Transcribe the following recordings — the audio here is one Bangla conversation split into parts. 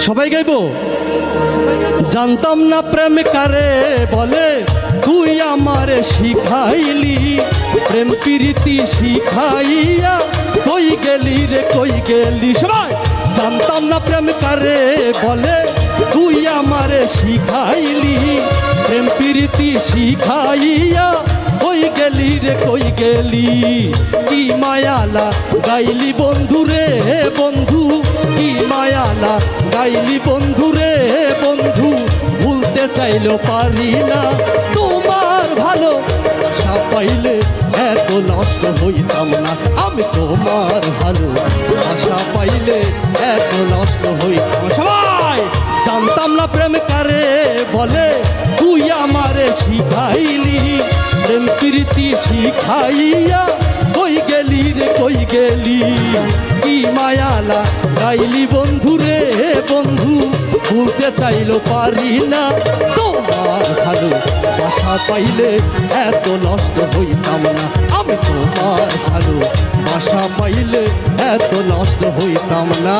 সবাই গাইব? জানতাম না প্রেম কারে বলে, তুই আমারে শিখাইলি, প্রেম প্রীতি শিখাইয়া কই গেলি রে, কই গেলি? সবাই! জানতাম না প্রেম কারে বলে, তুই আমারে শিখাইলি প্রীতি শিখাইয়া কই গেলি রে, কই গেলি? কি মায়ালা গাইলি বন্ধু রে বন্ধু? কি মায়ালা গাইলি বন্ধু রে বন্ধু? ভুলতে চাইলেও পারি না। তোমার ভালো আশা পাইলে এত নষ্ট হইতাম না। আমি তোমার ভালো আশা পাইলে এত নষ্ট হইতাম। সবাই! জানতাম প্রেম কারে বলে? তুই আমারে শিখাইলি, প্রেম প্রীতি শিখাইয়া কই গেলি রে, কই গেলি? কি মায়ালা গাইলি বন্ধু রে, বন্ধু? ভুলতে চাইলো পারি না। তোমার ভালো বাসা পাইলে এত নষ্ট হইতাম না। আমি তোমার ভালো বাসা পাইলে এত নষ্ট হইতাম না।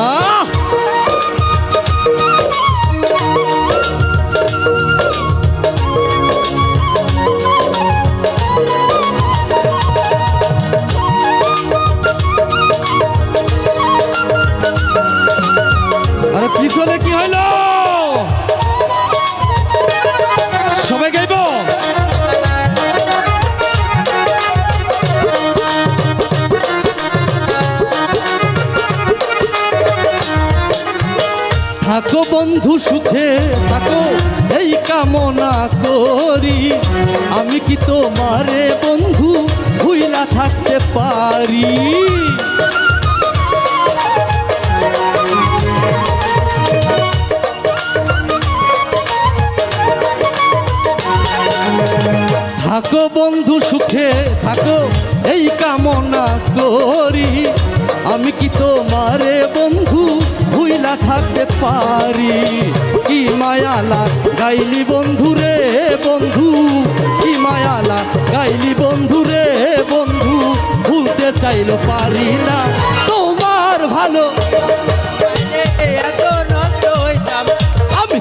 থাকো বন্ধু সুখে থাকো, এই কামনা করি। আমি কি তোমারে বন্ধু ভুইলা থাকতে পারি? থাকো বন্ধু সুখে থাকো, এই কামনা করি। আমি কি তোমারে বন্ধু? ভুইলা থাকতে পারি। কি মায়ালা গাইলি বন্ধু রে বন্ধু? কি মায়ালা গাইলি বন্ধু রে বন্ধু? ভুলতে চাইল পারি না।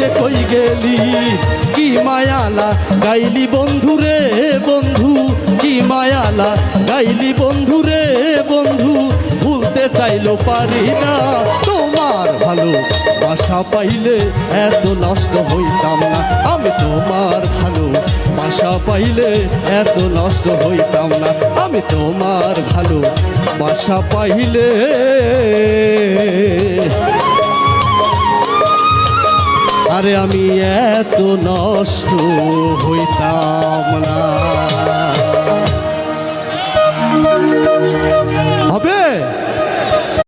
রে কই গেলি? কি মায়ালা গাইলি বন্ধু রে বন্ধু? কি মায়ালা গাইলি বন্ধু রে বন্ধু? ভুলতে চাইলো পারি না। তোমার ভালো বাসা পাইলে এত নষ্ট হইতাম না। আমি তোমার ভালো বাসা পাইলে এত নষ্ট হইতাম না। আমি তোমার ভালো বাসা পাইলে আমি এত নষ্ট হইতাম না।